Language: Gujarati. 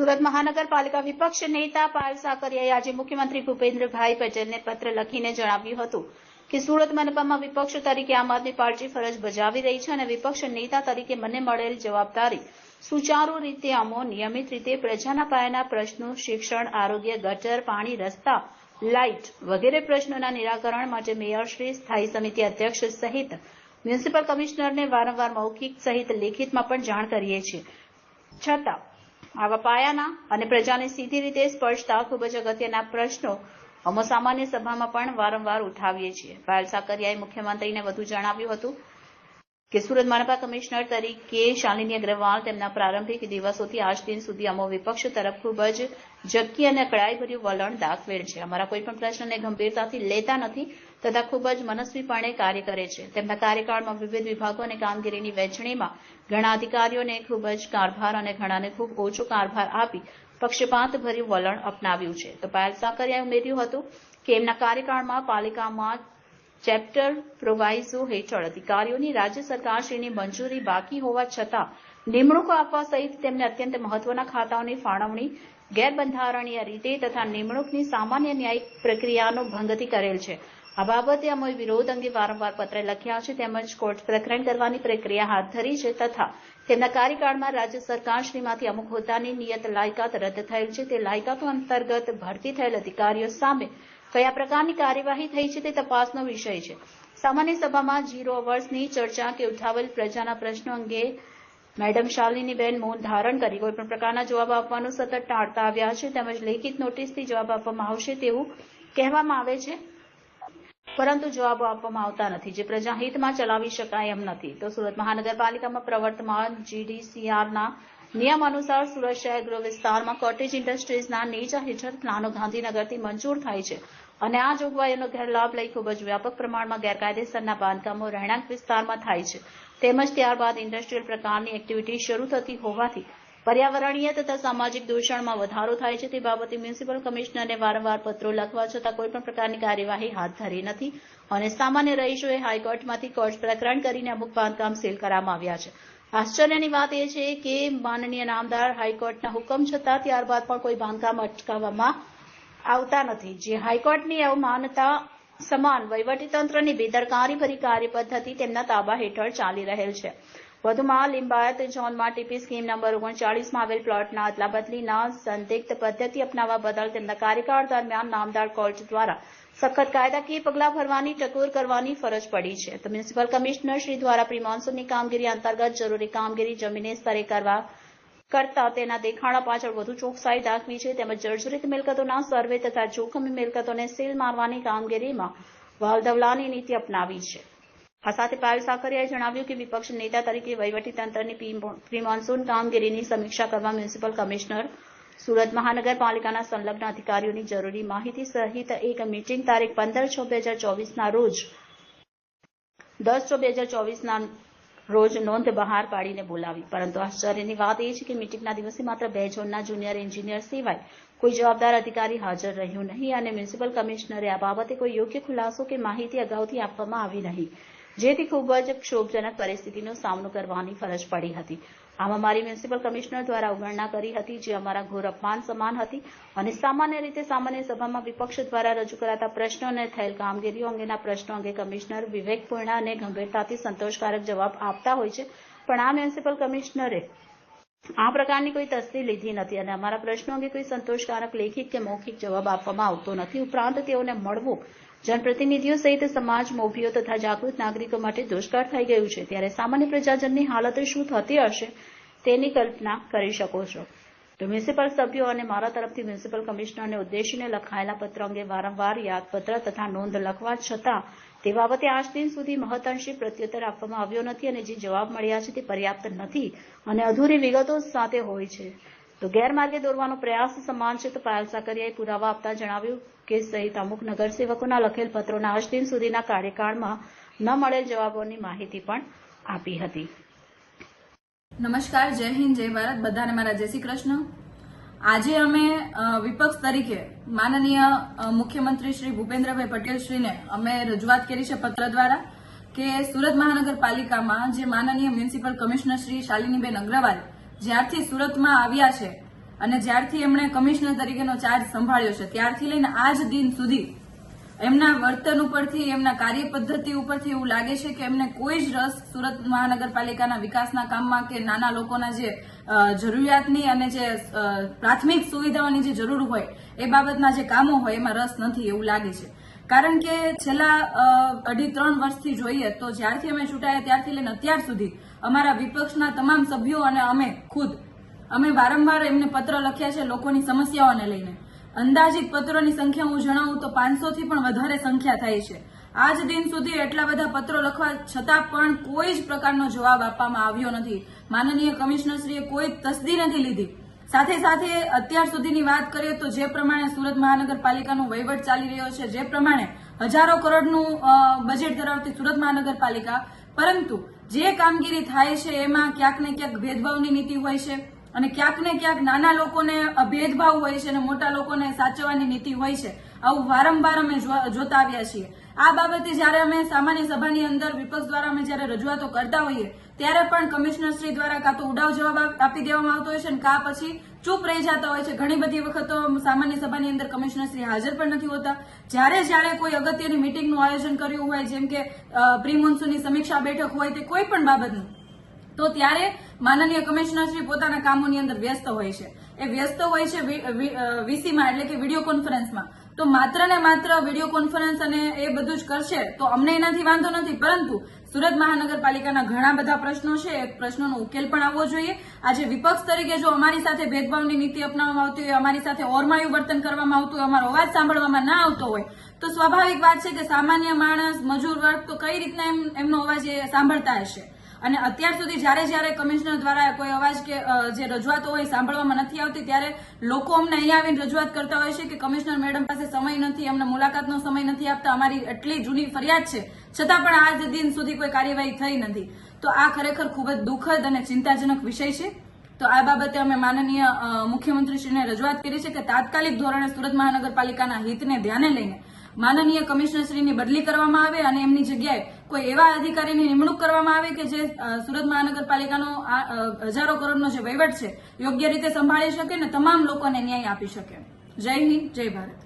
સુરત મહાનગરપાલિકા વિપક્ષ નેતા પાયલ સાકરિયાએ આજે મુખ્યમંત્રી ભૂપેન્દ્રભાઈ પટેલને પત્ર લખીને જણાવ્યું હતું કે સુરત મનપામાં વિપક્ષ તરીકે આમ આદમી પાર્ટી ફરજ બજાવી રહી છે અને વિપક્ષ નેતા તરીકે મને મળેલ જવાબદારી સુચારુ રીતે અમો નિયમિત રીતે પ્રજાના પાયાના પ્રશ્નો, શિક્ષણ, આરોગ્ય, ગટર, પાણી, રસ્તા, લાઇટ વગેરે પ્રશ્નોના નિરાકરણ માટે મેયરશ્રી સ્થાયી સમિતિ અધ્યક્ષ સહિત મ્યુનિસિપલ કમિશનરને વારંવાર મૌખિક સહિત લેખિતમાં પણ જાણ કરીએ છીએ. છતાં આવા પાયાના અને પ્રજાને સીધી રીતે સ્પર્શતા ખૂબ જ અગત્યના પ્રશ્નો અમો સામાન્ય સભામાં પણ વારંવાર ઉઠાવીએ છીએ. પાયલ સાકરિયાએ મુખ્યમંત્રીને વધુ જણાવ્યું હતું કે સુરત મનપા કમિશનર તરીકે શાલિની અગ્રવાલ તેમના પ્રારંભિક દિવસોથી આજ દિન સુધી અમો વિપક્ષ તરફ ખૂબ જ જક્કી અને કડાઈભર્યું વલણ દાખવેલ છે. અમારા કોઈ પણ પ્રશ્નને ગંભીરતાથી લેતા નથી. તથા ખૂબ જ મનસ્વીપણે કાર્ય કરે છે. તેમના કાર્યકાળમાં વિવિધ વિભાગો અને કામગીરીની વહેંચણીમાં ઘણા અધિકારીઓને ખૂબ જ કારભાર અને ઘણાને ખૂબ ઓછો કારભાર આપી પક્ષપાતભર્યું વલણ અપનાવ્યું છે. તો પાયલ સાકરિયાએ ઉમેર્યું હતું કે એમના કાર્યકાળમાં પાલિકામાં ચેપ્ટર પ્રોવાઇઝો હેઠળ અધિકારીઓની રાજ્ય સરકારશ્રીની મંજૂરી બાકી હોવા છતાં નિમણૂકો આપવા સહિત તેમને અત્યંત મહત્વના ખાતાઓની ફાળવણી, ગેરબંધારણીય રીતે તથા નિમણૂકની સામાન્ય ન્યાયિક પ્રક્રિયાનો ભંગથી કરેલ છે. આ બાબતે અમોય વિરોધ અંગે વારંવાર પત્ર લખ્યા છે. તેમજ કોર્ટ પ્રકરણ કરવાની પ્રક્રિયા હાથ ધરી છે તથા તેમના કાર્યકાળમાં રાજ્ય સરકારશ્રીમાંથી અમુક હોદ્દાની નિયત લાયકાત રદ થયેલ છે. તે લાયકાતો અંતર્ગત ભરતી થયેલ અધિકારીઓ સામે કયા પ્રકારની કાર્યવાહી થઈ છે તે તપાસનો વિષય છે. સામાન્ય સભામાં ઝીરો અવર્સની ચર્ચા કે ઉઠાવેલ પ્રજાના પ્રશ્નો અંગે મેડમ શાલિનીબેન મૌન ધારણ કરી કોઈપણ પ્રકારના જવાબ આપવાનું સતત ટાળતા આવ્યા છે. તેમજ લેખિત નોટિસથી જવાબ આપવામાં આવશે તેવું કહેવામાં આવે છે. પરંતુ જવાબો આપવામાં આવતા નથી. જે પ્રજાહિતમાં ચલાવી શકાય એમ નથી. તો સુરત મહાનગરપાલિકામાં પ્રવર્તમાન જીડીસીઆરના નિયમ અનુસાર સુરત શહેર ગૃહ વિસ્તારમાં કોટેજ ઇન્ડસ્ટ્રીઝના નેજા હેઠળ પ્લાનો ગાંધીનગરથી મંજૂર થાય છે. અને આ જોગવાઈઓનો ગેરલાભ લઈ ખૂબ જ વ્યાપક પ્રમાણમાં ગેરકાયદેસરના બાંધકામો રહેણાંક વિસ્તારમાં થાય છે. તેમજ ત્યારબાદ ઇન્ડસ્ટ્રીયલ પ્રકારની એક્ટિવિટી શરૂ થતી હોવાથી પર્યાવરણીય તથા સામાજિક દૂષણમાં વધારો થાય છે તે બાબતે મ્યુનિસિપલ કમિશનરને વારંવાર પત્રો લખવા છતાં કોઈપણ પ્રકારની કાર્યવાહી હાથ ધરી નથી અને સામાન્ય રહીશોએ હાઈકોર્ટમાંથી કોર્ટ પ્રકરણ કરીને અમુક બાંધકામ સીલ કરવામાં આવ્યા છે. આશ્ચર્યની વાત એ છે કે માનનીય નામદાર હાઈકોર્ટના હુકમ છતાં ત્યારબાદ પણ કોઈ બાંધકામ અટકાવવામાં આવતા નથી. જે હાઈકોર્ટની અવમાનતા સમાન વહીવટીતંત્રની બેદરકારી ભરી કાર્યપદ્ધતિ તેમના તાબા હેઠળ ચાલી રહેલ છે. વધુમાં લિંબાયત ઝોનમાં ટીપી સ્કીમ નંબર ઓગણચાળીસમાં આવેલ પ્લોટના અદલાબદલીના સંદિગ્ધ પદ્ધતિ અપનાવવા બદલ તેમના કાર્યકાળ દરમિયાન નામદાર કોર્ટ દ્વારા સખત કાયદાકીય પગલાં ભરવાની, ટકોર કરવાની ફરજ પડી છે. તો મ્યુનિસિપલ કમિશનર શ્રી દ્વારા પ્રી કામગીરી અંતર્ગત જરૂરી કામગીરી જમીને સ્તરે કરવા કરતા તેના દેખાડા પાછળ વધુ ચોકસાઈ દાખવી છે તેમજ જર્જરિત મિલકતોના સર્વે તથા જોખમી મિલકતોને સીલ મારવાની કામગીરીમાં વાલદવલાની નીતિ અપનાવી છે. આ સાથે પાયલ સાકરિયાએ જણાવ્યું કે વિપક્ષ નેતા તરીકે વહીવટીતંત્રની પ્રિમોન્સૂન કામગીરીની સમીક્ષા કરવા મ્યુનિસિપલ કમિશનર, સુરત મહાનગરપાલિકાના સંલગ્ન અધિકારીઓની જરૂરી માહિતી સહિત એક મીટિંગ તારીખ પંદર છ બે હજાર ચોવીસના રોજ, દસ છ બે હજાર ચોવીસના રોજ નોંધ બહાર પાડીને બોલાવી. પરંતુ આશ્ચર્યની વાત એ છે કે મીટિંગના દિવસે માત્ર બે ઝોનના જુનિયર એન્જિનિયર સિવાય કોઈ જવાબદાર અધિકારી હાજર રહ્યું નહીં અને મ્યુનિસિપલ કમિશનરે આ બાબતે કોઈ યોગ્ય ખુલાસો કે માહિતી અગાઉથી આપવામાં આવી નહીં. જેથી ખૂબ જ ક્ષોભજનક પરિસ્થિતિનો સામનો કરવાની ફરજ પડી હતી. આમ અમારી મ્યુનિસિપલ કમિશનર દ્વારા અવગણના કરી હતી જે અમારા ઘોર અપમાન સમાન હતી અને સામાન્ય રીતે સામાન્ય સભામાં વિપક્ષ દ્વારા રજૂ કરાતા પ્રશ્નો અને થયેલ કામગીરીઓ અંગેના પ્રશ્નો અંગે કમિશનર વિવેકપૂર્ણ અને ગંભીરતાથી સંતોષકારક જવાબ આપતા હોય છે. પણ આ મ્યુનિસિપલ કમિશનરે આ પ્રકારની કોઈ તસ્દી લીધી નથી અને અમારા પ્રશ્નો અંગે કોઈ સંતોષકારક લેખિત કે મૌખિક જવાબ આપવામાં આવતો નથી. ઉપરાંત તેઓને મળવું જનપ્રતિનિધિઓ સહિત સમાજ, મોભીઓ તથા જાગૃત નાગરિકો માટે દુષ્કાળ થઈ ગયું છે. ત્યારે સામાન્ય પ્રજાજનની હાલત શું થતી હશે તેની કલ્પના કરી શકો છો. તો મ્યુનિસિપલ સભ્યો અને મારા તરફથી મ્યુનિસિપલ કમિશનરને ઉદ્દેશીને લખાયેલા પત્ર અંગે વારંવાર યાદપત્ર તથા નોંધ લખવા છતાં તે બાબતે આજ દિન સુધી મહતાંશી પ્રત્યુત્તર આપવામાં આવ્યો નથી અને જે જવાબ મળ્યા છે તે પર્યાપ્ત નથી અને અધૂરી વિગતો સાથે હોય છે. તો ગેરમાર્ગે દોરવાનો પ્રયાસ સમાન છે તો પાયલ સાકરિયાએ પુરાવા આપતા જણાવ્યું કે સહિત અમુક નગરસેવકોના લખેલ પત્રોના આજ દિન સુધીના કાર્યકાળમાં ન મળેલ જવાબોની માહિતી પણ આપી હતી. નમસ્કાર, જય હિન્દ, જય ભારત. બધાને મારા જય શ્રી કૃષ્ણ. આજે અમે વિપક્ષ તરીકે માનનીય મુખ્યમંત્રી શ્રી ભૂપેન્દ્રભાઈ પટેલ શ્રીને અમે રજૂઆત કરી છે પત્ર દ્વારા કે સુરત મહાનગરપાલિકામાં જે માનનીય મ્યુનિસિપલ કમિશનર શ્રી શાલિનીબેન અગ્રવાલ જ્યારથી સુરતમાં આવ્યા છે અને જ્યારથી એમણે કમિશનર તરીકેનો ચાર્જ સંભાળ્યો છે, ત્યારથી લઈને આજ દિન સુધી એમના વર્તન ઉપરથી, એમના કાર્ય પદ્ધતિ ઉપરથી એવું લાગે છે કે એમને કોઈ જ રસ સુરત મહાનગરપાલિકાના વિકાસના કામમાં કે નાના લોકોના જે જરૂરિયાતની અને જે પ્રાથમિક સુવિધાઓની જે જરૂર હોય, એ બાબતના જે કામો હોય, એમાં રસ નથી એવું લાગે છે. કારણ કે છેલ્લા અઢી ત્રણ વર્ષથી જોઈએ તો જ્યારથી અમે ચૂંટાયા ત્યારથી લઈને અત્યાર સુધી અમારા વિપક્ષના તમામ સભ્યો અને અમે ખુદ, અમે વારંવાર એમને પત્ર લખ્યા છે લોકોની સમસ્યાઓને લઈને. અંદાજિત પત્રોની સંખ્યા હું જણાવું તો પાંચસો થી પણ વધારે સંખ્યા થાય છે. આજ દિન સુધી એટલા બધા પત્રો લખવા છતાં પણ કોઈ જ પ્રકારનો જવાબ આપવામાં આવ્યો નથી. માનનીય કમિશનરશ્રીએ કોઈ તસદી નથી લીધી. સાથે સાથે અત્યાર સુધીની વાત કરીએ તો જે પ્રમાણે સુરત મહાનગરપાલિકાનો વહીવટ ચાલી રહ્યો છે, જે પ્રમાણે હજારો કરોડનું બજેટ ધરાવતી સુરત મહાનગરપાલિકા, પરંતુ જે કામગીરી થાય છે એમાં ક્યાંક ક્યાંક ભેદભાવની નીતિ હોય છે અને ક્યાંક ક્યાંક નાના લોકોને ભેદભાવ હોય છે અને મોટા લોકોને સાચવવાની નીતિ હોય છે. આવું વારંવાર અમે જોતા આવ્યા છીએ. આ બાબતે જ્યારે અમે સામાન્ય સભાની અંદર વિપક્ષ દ્વારા અમે જ્યારે રજૂઆતો કરતા હોઈએ, ત્યારે પણ કમિશનર શ્રી દ્વારા કાં તો ઉડાવ જવાબ આપી દેવામાં આવતો હોય છે અને કાં પછી ચૂપ રહી જતા હોય છે. ઘણી બધી વખતો સામાન્ય સભાની અંદર કમિશનર શ્રી હાજર પણ નથી હોતા. જ્યારે જ્યારે કોઈ અગત્યની મિટિંગનું આયોજન કર્યું હોય, જેમ કે પ્રી મોન્સૂનની સમીક્ષા બેઠક હોય તે કોઈ પણ બાબતનું, તો ત્યારે માનનીય કમિશનરશ્રી પોતાના કામોની અંદર વ્યસ્ત હોય છે. એ વ્યસ્ત હોય છે વીસીમાં એટલે કે વીડિયો કોન્ફરન્સમાં. તો માત્ર ને માત્ર વીડિયો કોન્ફરન્સ અને એ બધું જ કરશે, તો અમને એનાથી વાંધો નથી. પરંતુ સુરત મહાનગરપાલિકાના ઘણા બધા પ્રશ્નો છે. એ પ્રશ્નોનો ઉકેલ પણ આવવો જોઈએ. આજે વિપક્ષ તરીકે જો અમારી સાથે ભેદભાવની નીતિ અપનાવવામાં આવતી હોય, અમારી સાથે ઓરમાયું વર્તન કરવામાં આવતું હોય, અમારો અવાજ સાંભળવામાં ના આવતો હોય, તો સ્વાભાવિક વાત છે કે સામાન્ય માણસ, મજૂર વર્ગ તો કઈ રીતના એમ, એમનો અવાજ એ સાંભળતા હશે. અને અત્યાર સુધી જ્યારે જ્યારે કમિશનર દ્વારા કોઈ અવાજ કે જે રજૂઆતો હોય સાંભળવામાં નથી આવતી, ત્યારે લોકો અમને અહીંયા આવીને રજૂઆત કરતા હોય છે કે કમિશનર મેડમ પાસે સમય નથી, અમને મુલાકાતનો સમય નથી આપતા, અમારી એટલી જૂની ફરિયાદ છે. છતાં પણ આજ દિન સુધી કોઈ કાર્યવાહી થઈ નથી. તો આ ખરેખર ખૂબ જ દુઃખદ અને ચિંતાજનક વિષય છે. તો આ બાબતે અમે માનનીય મુખ્યમંત્રીશ્રીને રજૂઆત કરી છે કે તાત્કાલિક ધોરણે સુરત મહાનગરપાલિકાના હિતને ધ્યાને લઈને માનનીય કમિશનરશ્રીની બદલી કરવામાં આવે અને એમની જગ્યાએ કોઈ એવા અધિકારીની નિમણૂક કરવામાં આવે કે જે સુરત મહાનગરપાલિકાનો હજારો કરોડનો જે વહીવટ છે, યોગ્ય રીતે સંભાળી શકે અને તમામ લોકોને ન્યાય આપી શકે. જય હિન્દ, જય ભારત.